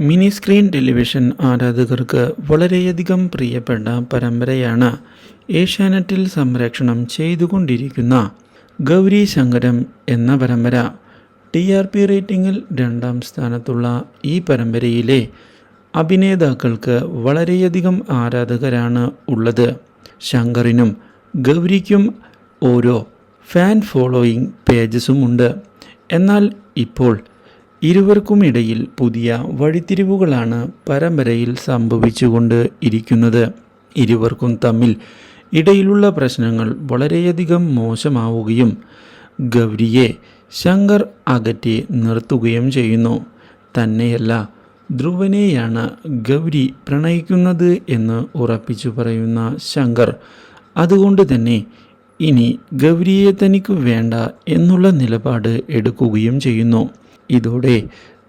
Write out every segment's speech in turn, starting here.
Mini screen television ആരാധകർക്ക് വളരെയധികം പ്രിയപ്പെട്ട പരമ്പരയാണ് ഏഷ്യാനെറ്റിൽ സംരക്ഷണം ചെയ്തുകൊണ്ടിരിക്കുന്ന ഗൗരി ശങ്കരം എന്ന പരമ്പര. ടി ആർ പി റേറ്റിംഗിൽ രണ്ടാം സ്ഥാനത്തുള്ള ഈ പരമ്പരയിലെ അഭിനേതാക്കൾക്ക് വളരെയധികം ആരാധകരാണ് ഉള്ളത്. ശങ്കറിനും ഗൗരിക്കും ഓരോ ഫാൻ ഫോളോയിങ് പേജസുമുണ്ട്. എന്നാൽ ഇപ്പോൾ ഇരുവർക്കുമിടയിൽ പുതിയ വഴിത്തിരിവുകളാണ് പരമ്പരയിൽ സംഭവിച്ചുകൊണ്ട് ഇരിക്കുന്നത്. ഇരുവർക്കും തമ്മിൽ ഇടയിലുള്ള പ്രശ്നങ്ങൾ വളരെയധികം മോശമാവുകയും ഗൗരിയെ ശങ്കർ അകറ്റി നിർത്തുകയും ചെയ്യുന്നു. തന്നെയല്ല ധ്രുവനെയാണ് ഗൗരി പ്രണയിക്കുന്നത് എന്ന് ഉറപ്പിച്ചു പറയുന്ന ശങ്കർ. അതുകൊണ്ട് തന്നെ ഇനി ഗൗരിയെ തനിക്ക് വേണ്ട എന്നുള്ള നിലപാട് എടുക്കുകയും ചെയ്യുന്നു. ഇതോടെ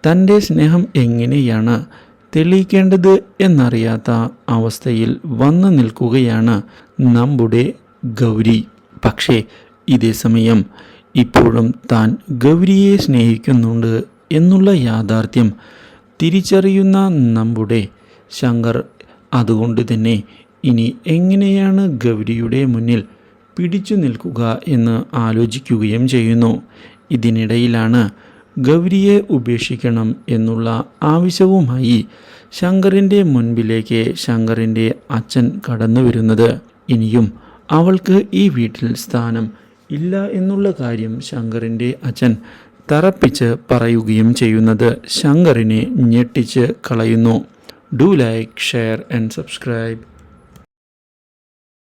തന്റെ സ്നേഹം എങ്ങനെയാണ് തെളിയിക്കേണ്ടത് എന്നറിയാത്ത അവസ്ഥയിൽ വന്നു നിൽക്കുകയാണ് നമ്മുടെ ഗൗരി. പക്ഷേ ഇതേ സമയം ഇപ്പോഴും താൻ ഗൗരിയെ സ്നേഹിക്കുന്നുണ്ട് എന്നുള്ള യാഥാർത്ഥ്യം തിരിച്ചറിയുന്ന നമ്മുടെ ശങ്കർ അതുകൊണ്ട് തന്നെ ഇനി എങ്ങനെയാണ് ഗൗരിയുടെ മുന്നിൽ പിടിച്ചു നിൽക്കുക എന്ന് ആലോചിക്കുകയും ചെയ്യുന്നു. ഇതിനിടയിലാണ് ഗൗരിയെ ഉപേക്ഷിക്കണം എന്നുള്ള ആവശ്യവുമായി ശങ്കറിന്റെ മുൻപിലേക്ക് ശങ്കറിന്റെ അച്ഛൻ കടന്നു വരുന്നത്. ഇനിയും അവൾക്ക് ഈ വീട്ടിൽ സ്ഥാനം ഇല്ല എന്നുള്ള കാര്യം ശങ്കറിന്റെ അച്ഛൻ തറപ്പിച്ച് പറയുകയും ചെയ്യുന്നത് ശങ്കറിനെ ഞെട്ടിച്ച് കളയുന്നു. Do like share and subscribe.